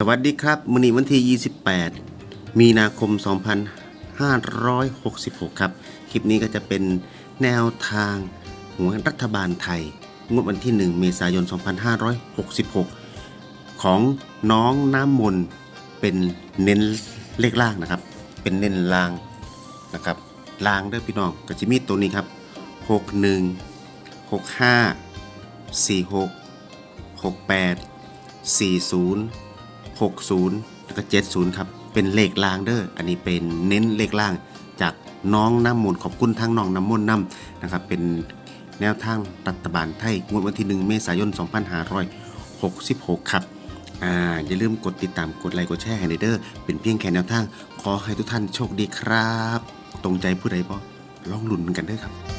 สวัสดีครับมื้อนี้วันที่ 28 มีนาคม 2566 ครับ คลิปนี้ก็จะเป็นแนวทางหวรัฐบาลไทย งวดวันที่ 1 เมษายน 2566 ของน้องน้ำมนต์เป็นเน้นเลขล่างนะครับ เป็นเน้นลางนะครับลางเด้อพี่น้องก็จะมีตัวนี้ครับ 61 65 46 68 40 60 แล้วก็ 70 ครับ เป็นเลขล่างเด้อ อันนี้เป็นเน้นเลขล่างจากน้องน้ำมนต์ขอบคุณทั้งน้องน้ำมนต์น้ำนะครับ เป็นแนวทางรัฐบาลไทยงวดวันที่ 1 เมษายน 2566 ครับ อ่า อย่าลืมกดติดตาม กดไลค์ กดแชร์ให้น่อยเด้อ เป็นเพียงแค่แนวทาง ขอให้ทุกท่านโชคดีครับ ตรงใจผู้ใดบ่ลองลุ้นกันเด้อครับ